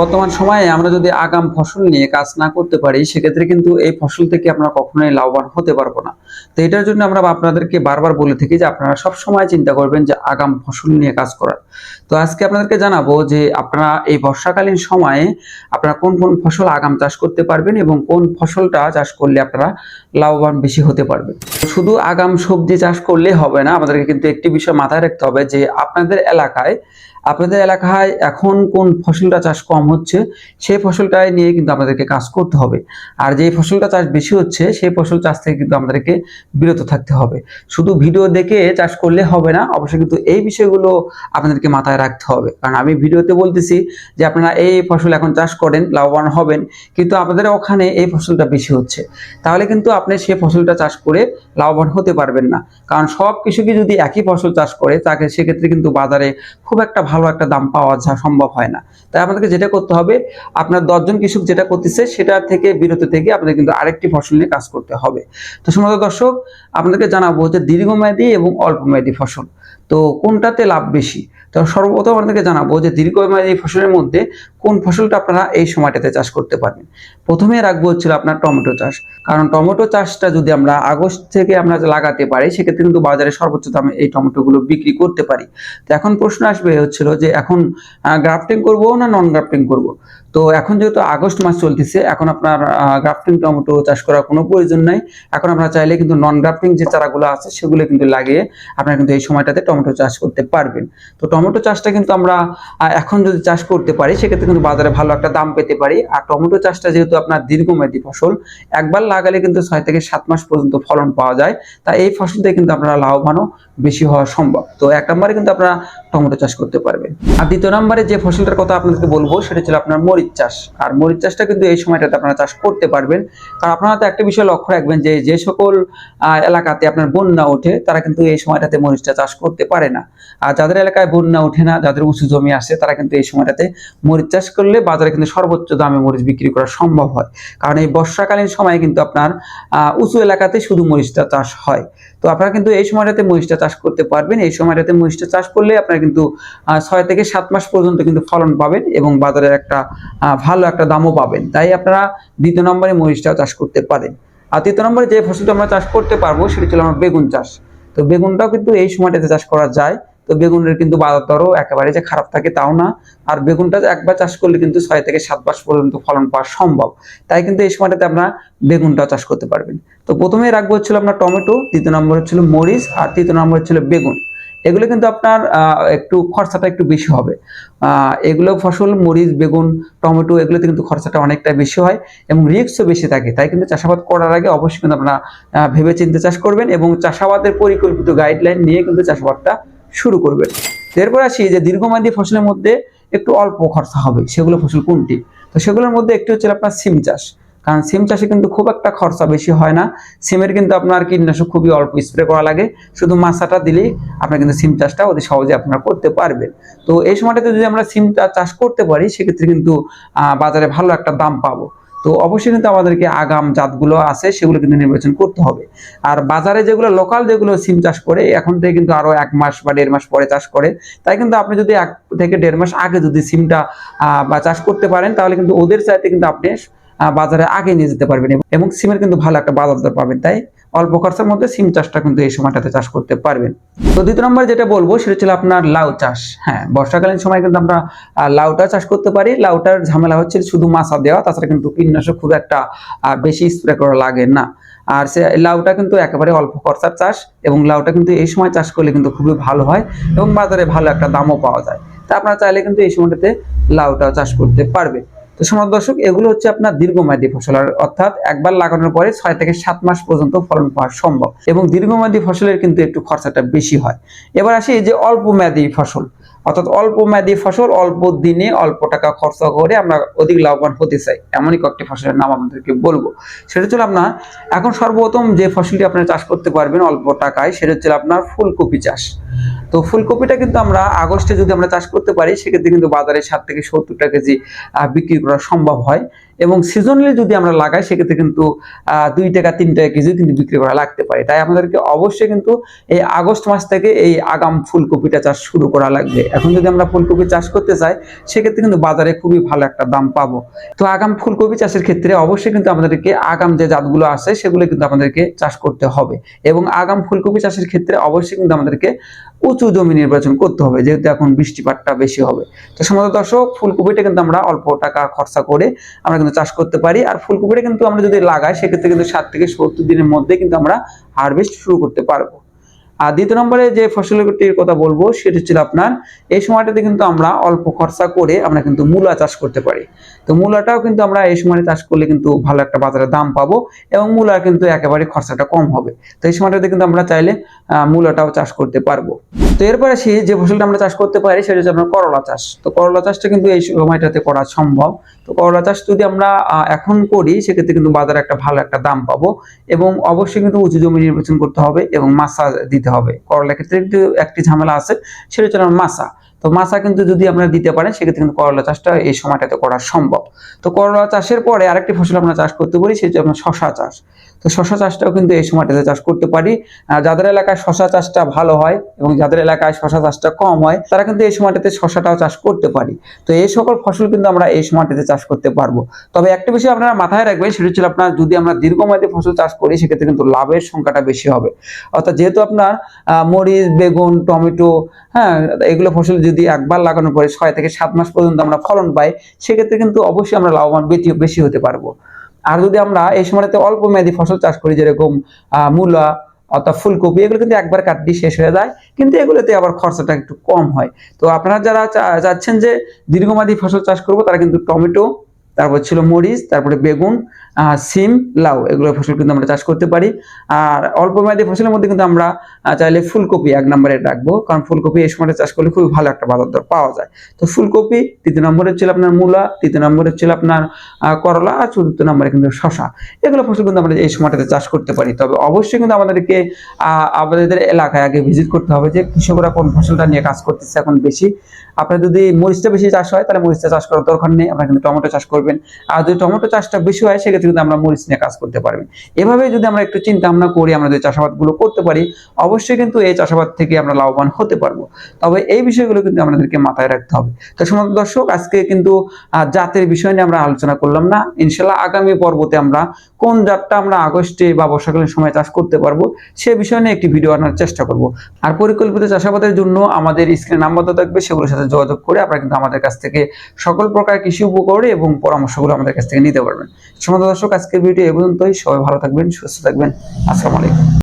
বর্তমান সময়ে আমরা যদি আগাম ফসল নিয়ে কাজ না করতে পারি, সেক্ষেত্রে কিন্তু এই ফসল থেকে আমরা কখনোই লাভবান হতে পারব না। তো এটার জন্য আমরা আপনাদেরকে বারবার বলে থাকি যে আপনারা সব সময় চিন্তা করবেন যে আগাম ফসল নিয়ে কাজ করার। তো আজকে আপনাদেরকে জানাব যে আপনারা এই বর্ষাকালীন সময়ে আপনারা কোন কোন ফসল আগাম চাষ করতে পারবেন এবং কোন ফসলটা চাষ করলে আপনারা লাভবান বেশি হতে পারবেন। শুধু আগাম সবজি চাষ করলে হবে না, আমাদেরকে কিন্তু একটি বিষয় মাথায় রাখতে হবে যে আপনাদের এলাকায় আপনাদের এলাকায় এখন কোন ফসলটা চাষ কম হচ্ছে, সেই ফসলটাই নিয়ে কিন্তু আমাদেরকে কাজ করতে হবে। আর যে ফসলটা চাষ বেশি হচ্ছে, সেই ফসল চাষ থেকে কিন্তু আমাদেরকে বিরত থাকতে হবে। শুধু ভিডিও দেখে চাষ করলে হবে না, অবশ্যই কিন্তু এই বিষয়গুলো আপনাদেরকে মাথায় রাখতে হবে। কারণ আমি ভিডিওতে বলতেছি যে আপনারা এই ফসল এখন চাষ করেন, লাভবান হবেন, কিন্তু আপনাদের ওখানে এই ফসলটা বেশি হচ্ছে। তাহলে কিন্তু আপনি সেই ফসলটা চাষ করে লাভবান হতে পারবেন না। কারণ সব কৃষকই যদি একই ফসল চাষ করে, তাকে সেক্ষেত্রে কিন্তু বাজারে খুব একটা ভালো একটা দাম পাওয়া যা সম্ভব হয় না। তাই আমাদেরকে যেটা করতে হবে, আপনার দশজন কৃষক যেটা করতেছে, সেটা থেকে, বিরত থেকে আপনাদের কিন্তু আরেকটি ফসল নিয়ে কাজ করতে হবে। তো সমস্ত দর্শক, আপনাদেরকে জানাব যে দীর্ঘমেয়াদী এবং অল্প মেয়াদী ফসল। তো কোনটাতে লাভ বেশি? তো সর্বপ্রথম আপনাদেরকে জানাব যে দীর্ঘমেয়াদী ফসলের মধ্যে কোন ফসলটা আপনারা এই সময়টাতে চাষ করতে পারবেন? প্রথমে রাখব হচ্ছিল আপনার টমেটো চাষ। কারণ টমেটো চাষটা যদি আমরা আগস্ট থেকে আমরা লাগাতে পারি, সেক্ষেত্রে কিন্তু বাজারে সর্বোচ্চ দামে এই টমেটোগুলো বিক্রি করতে পারি। তো এখন প্রশ্ন আসবে হচ্ছিল যে এখন গ্রাফটিং করব না নন গ্রাফটিং করব? তো এখন যেহেতু আগস্ট মাস চলতেছে, এখন আপনার গ্রাফটিং টমেটো চাষ করার কোনো প্রয়োজন নাই। এখন আপনারা চাইলে কিন্তু নন গ্রাফটিং যে চারাগুলো আছে, সেগুলো কিন্তু লাগিয়ে আপনারা কিন্তু এই সময়টাতে টমেটো চাষ করতে পারবেন। তো টমেটো চাষটা কিন্তু আমরা এখন যদি চাষ করতে পারি, সেক্ষেত্রে কিন্তু বাজারে ভালো একটা দাম পেতে পারি। আর টমেটো চাষটা যেহেতু আপনার দীর্ঘমেয়াদী ফসল, একবার লাগালে কিন্তু ছয় থেকে সাত মাস পর্যন্ত ফলন পাওয়া যায়। তাই এই ফসল থেকে কিন্তু আপনারা লাভবানও বেশি হওয়া সম্ভব। তো এক নম্বরে কিন্তু আপনারা টমেটো চাষ করতে পারবেন। আর দ্বিতীয় নম্বরে যে ফসলটার কথা আপনাদেরকে বলব, সেটা ছিল আপনার মরিচ চাষ। আর মরিচ চাষটা কিন্তু এই সময়টাতে আপনারা চাষ করতে পারবেন। কারণ আপনারা তো একটা বিষয় লক্ষ্য রাখবেন যে যে সকল এলাকাতে আপনার বন্যা ওঠে, তারা কিন্তু এই সময়টাতে মরিচটা চাষ করতে পারে না। আর যাদের এলাকায় বন্যা ওঠে না, যাদের উঁচু জমি আছে, তারা কিন্তু এই সময়টাতে মরিচ চাষ করলে বাজারে কিন্তু সর্বোচ্চ দামে মরিচ বিক্রি করা সম্ভব হয়। কারণ এই বর্ষাকালীন সময়ে কিন্তু আপনার উঁচু এলাকাতে শুধু মরিচটা চাষ হয়। তো আপনারা কিন্তু এই সময়টাতে মরিচটা চাষ করতে পারবেন। এই সময়টাতে মরিচটা চাষ করলে আপনারা কিন্তু ছয় থেকে সাত মাস পর্যন্ত কিন্তু ফলন পাবেন এবং বাজারে একটা ভালো একটা দামও পাবেন। তাই আপনারা দ্বিতীয় নম্বরে মরিচটা চাষ করতে পারেন। আর তৃতীয় নম্বরে যে ফসলটা আমরা চাষ করতে পারব, সেটা ছিল আমার বেগুন চাষ। তো বেগুনটাও কিন্তু এই সময়টাতে চাষ করা যায়। তো বেগুনের কিন্তু বাজার দরও একেবারে যে খারাপ থাকে তাও না। আর বেগুনটা একবার চাষ করলে কিন্তু ছয় থেকে সাত মাস পর্যন্ত ফলন পাওয়া সম্ভব। তাই কিন্তু এই সময়টাতে আপনারা বেগুনটাও চাষ করতে পারবেন। তো প্রথমে রাখব হচ্ছিল আপনার টমেটো, দ্বিতীয় নম্বর হচ্ছিল মরিচ, আর তৃতীয় নম্বর হচ্ছিল বেগুন। এগুলো কিন্তু আপনার একটু খরচাটা একটু বেশি হবে। এগুলো ফসল, মরিচ, বেগুন, টমেটো এগুলোতে কিন্তু খরচাটা অনেকটা বেশি হয় এবং রিস্কও বেশি থাকে। তাই কিন্তু চাষাবাদ করার আগে অবশ্যই কিন্তু আপনারা ভেবে চিন্তে চাষ করবেন এবং চাষাবাদের পরিকল্পিত গাইডলাইন নিয়ে কিন্তু চাষাবাদটা শুরু করবেন। এরপর আসি যে দীর্ঘমেয়াদী ফসলের মধ্যে একটু অল্প খরচা হবে, সেগুলো ফসল কোনটি? তো সেগুলোর মধ্যে একটি হচ্ছে আপনার সিম চাষ। কারণ সিম চাষে কিন্তু খুব একটা খরচা বেশি হয় না। সিমের কিন্তু আপনার কীটনাশক খুবই অল্প স্প্রে করা লাগে। শুধু মাছাটা দিলেই আপনার কিন্তু সিম চাষটা অতি সহজে আপনারা করতে পারবেন। তো এই সময়টাতে যদি আমরা সিম চাষ করতে পারি, সেক্ষেত্রে কিন্তু বাজারে ভালো একটা দাম পাবো। তো অবশ্যই কিন্তু আমাদেরকে আগাম জাতগুলো আছে, সেগুলো কিন্তু নির্বাচন করতে হবে। আর বাজারে যেগুলো লোকাল যেগুলো সিম চাষ করে, এখন থেকে কিন্তু আরও এক মাস বা দেড় মাস পরে চাষ করে। তাই কিন্তু আপনি যদি এক থেকে দেড় মাস আগে যদি সিমটা বা চাষ করতে পারেন, তাহলে কিন্তু ওদের চাইতে কিন্তু আপনি বাজারে আগে নিয়ে যেতে পারবেন এবং- এবং সিমের কিন্তু ভালো একটা বাজার দর পাবেন, তাই? অল্প খরচার মধ্যে সিম চাষটা কিন্তু এই সময়টাতে চাষ করতে পারবেন। তো দ্বিতীয় নম্বর যেটা বলব, সেটা ছিল আপনার লাউ চাষ। হ্যাঁ বর্ষাকালীন সময় কিন্তু আমরা লাউটা চাষ করতে পারি। লাউটার ঝামেলা হচ্ছে শুধু মাছা দেওয়া, তাছাড়া কিন্তু কীটনাশক খুব একটা বেশি স্প্রে করা লাগে না। আর সে, লাউটা কিন্তু একেবারে অল্প খরচার চাষ এবং লাউটা কিন্তু এই সময় চাষ করলে কিন্তু খুবই ভালো হয় এবং বাজারে ভালো একটা দামও পাওয়া যায়। তা আপনারা চাইলে কিন্তু এই সময়টাতে লাউটাও চাষ করতে পারবে তো সমাজ দর্শক, এগুলো হচ্ছে আপনার দীর্ঘমেয়াদী ফসল। অর্থাৎ একবার লাগানোর পরে ছয় থেকে সাত মাস পর্যন্ত ফলন পাওয়া সম্ভব। এবং দীর্ঘমেয়াদী ফসলের কিন্তু একটু খরচাটা বেশি হয়। এবার আসি এই যে অল্প মেয়াদী ফসল। অর্থাৎ অল্প মেয়াদী ফসল, অল্প দিনে অল্প টাকা খরচা করে আমরা অধিক লাভবান হতে চাই। এমনই কয়েকটি ফসলের নাম আপনাদেরকে বলব। সেটা হচ্ছে আপনার, এখন সর্বপ্রথম যে ফসলটি আপনারা চাষ করতে পারবেন অল্প টাকায়, সেটা হচ্ছে আপনার ফুলকপি চাষ। তো ফুলকপিটা কিন্তু আমরা আগস্টে যদি আমরা চাষ করতে পারি, সেক্ষেত্রে কিন্তু বাজারে ষাট থেকে সত্তর টাকা কেজি বিক্রি করা সম্ভব হয়। এবং সিজনালি যদি আমরা লাগাই, সেক্ষেত্রে কিন্তু দুই টাকা, তিন টাকা কেজি কিন্তু বিক্রি করা লাগতে পারে। তাই আমাদেরকে অবশ্যই কিন্তু এই আগস্ট মাস থেকে এই আগাম ফুলকপিটা চাষ শুরু করা লাগবে। এখন যদি আমরা ফুলকপি চাষ করতে চাই, সেক্ষেত্রে কিন্তু বাজারে খুবই ভালো একটা দাম পাবো। তো আগাম ফুলকপি চাষের ক্ষেত্রে অবশ্যই কিন্তু আমাদেরকে আগাম যে জাতগুলো আছে, সেগুলো কিন্তু আমাদেরকে চাষ করতে হবে। এবং আগাম ফুলকপি চাষের ক্ষেত্রে অবশ্যই কিন্তু আমাদেরকে উঁচু জমি নির্বাচন করতে হবে, যেহেতু এখন বৃষ্টিপাতটা বেশি হবে। তো সমস্ত দর্শক, ফুলকপিটা কিন্তু আমরা অল্প টাকা খরচা করে আমরা কিন্তু চাষ করতে পারি। আর ফুলকপিটা কিন্তু আমরা যদি লাগাই, সেক্ষেত্রে কিন্তু সাত থেকে সত্তর দিনের মধ্যে কিন্তু আমরা হারভেস্ট শুরু করতে পারব। আর দ্বিতীয় নম্বরে যে ফসলটির কথা বলব, সেটা হচ্ছে আপনার, এই সময়টাতে কিন্তু আমরা অল্প খরচা করে আমরা কিন্তু মূলা চাষ করতে পারি। তো মূলাটাও কিন্তু আমরা এই সময় চাষ করলে কিন্তু ভালো একটা বাজারে দাম পাবো এবং মূলা কিন্তু একেবারে খরচাটা কম হবে। তো এই সময়টাতে কিন্তু আমরা চাইলে মূলাটাও চাষ করতে পারব। তো এরপরে আসি যে ফসলটা আমরা চাষ করতে পারি, সেটা হচ্ছে আপনার করলা চাষ। তো করলা চাষটা কিন্তু এই সময়টাতে করা সম্ভব। তো করলা চাষ যদি আমরা এখন করি, সেক্ষেত্রে কিন্তু বাজারে একটা ভালো একটা দাম পাবো এবং অবশ্যই কিন্তু উঁচু জমি নির্বাচন করতে হবে এবং মাসা দিতে হবে। করলা ক্ষেত্রে কিন্তু একটি ঝামেলা আছে, সেটা হচ্ছে মাসা তো মাসা কিন্তু যদি আপনারা দিতে পারেন, সেক্ষেত্রে কিন্তু করলা চাষটা এই সময়টাতে করা সম্ভব। তো করলা চাষের পরে আরেকটি ফসল আমরা চাষ করতে পারি, সেটা আপনার শশা চাষ। তো শশা চাষটাও কিন্তু এই সময়টাতে চাষ করতে পারি। যাদের এলাকায় শশা চাষটা ভালো হয় এবং যাদের এলাকায় শশা চাষটা কম হয়, তারা কিন্তু এই সময়টাতে শশাটাও চাষ করতে পারি। তো এই সকল ফসল কিন্তু আমরা এই সময়টাতে চাষ করতে পারব। তবে একটা বিষয় আপনারা মাথায় রাখবেন, সেটা হচ্ছে আপনার যদি আমরা দীর্ঘমেয়াদী ফসল চাষ করি, সেক্ষেত্রে কিন্তু লাভের সংখ্যাটা বেশি হবে। অর্থাৎ যেহেতু আপনার মরিচ, বেগুন, টমেটো হ্যাঁ এগুলো ফসল যদি একবার লাগানোর পরে ছয় থেকে সাত মাস পর্যন্ত আমরা ফলন পাই, সেক্ষেত্রে কিন্তু অবশ্যই আমরা লাভবান বেশি হতে পারব। আর যদি আমরা এই সময়তে অল্প মেয়াদী ফসল চাষ করি, যেরকম মূলা অর্থাৎ ফুলকপি, এগুলো কিন্তু একবার কাটলি শেষ হয়ে যায়, কিন্তু এগুলোতে আবার খরচাটা একটু কম হয়। তো আপনারা যারা চাচ্ছেন যে দীর্ঘমেয়াদী ফসল চাষ করব, তারা কিন্তু টমেটো, তারপর ছিল মরিচ, তারপরে বেগুন সিম, লাউ, এগুলো ফসল কিন্তু আমরা চাষ করতে পারি। আর অল্প মেয়াদী ফসলের মধ্যে কিন্তু আমরা চাইলে ফুলকপি এক নম্বরে রাখব, কারণ ফুলকপি এই সময়টা চাষ করলে খুবই ভালো একটা বাজার দর পাওয়া যায়। তো ফুলকপি, তৃতীয় নম্বরে ছিল আপনার মূলা, তৃতীয় নম্বরে ছিল আপনার করলা, আর চতুর্থ নম্বরে কিন্তু শশা এগুলো ফসল কিন্তু আমরা এই সময়টাতে চাষ করতে পারি। তবে অবশ্যই কিন্তু আমাদেরকে আমাদের এলাকায় আগে ভিজিট করতে হবে যে কৃষকরা কোন ফসলটা নিয়ে কাজ করতেছে এখন বেশি। আপনার যদি মরিচটা বেশি চাষ হয়, তাহলে মরিচটা চাষ করার দরকার নেই। আপনারা কিন্তু টমেটো চাষ করবেন। আর যদি টমেটো চাষটা বেশি হয়, সেক্ষেত্রে কিন্তু আমরা মরিচ নিয়ে কাজ করতে পারবেন এভাবে যদি আমরা একটু চিন্তা ভাবনা করি আমরা যদি চাষাবাদগুলো করতে পারি, অবশ্যই কিন্তু এই চাষাবাদ থেকে আমরা লাভবান হতে পারব। তবে এই বিষয়গুলো কিন্তু আমাদেরকে মাথায় রাখতে হবে। তো সমাজ দর্শক, আজকে কিন্তু জাতের বিষয় নিয়ে আমরা আলোচনা করলাম না। ইনশাল্লাহ আগামী পর্বতে আমরা কোন জাতটা আমরা আগস্টে বা বর্ষাকালীন সময় চাষ করতে পারব, সে বিষয় নিয়ে একটি ভিডিও আনার চেষ্টা করব। আর পরিকল্পিত চাষাবাদের জন্য আমাদের স্ক্রিনে নাম্বার দেওয়া থাকবে, সেগুলোর সাথে যোগাযোগ করে আপনারা কিন্তু আমাদের কাছ থেকে সকল প্রকার কৃষি উপকরণ এবং পরামর্শগুলো আমাদের কাছ থেকে নিতে পারবেন। সমাজ দর্শক আজকের ভিডিও এ পর্যন্তই। সবাই ভালো থাকবেন সুস্থ থাকবেন। আসসালামু আলাইকুম।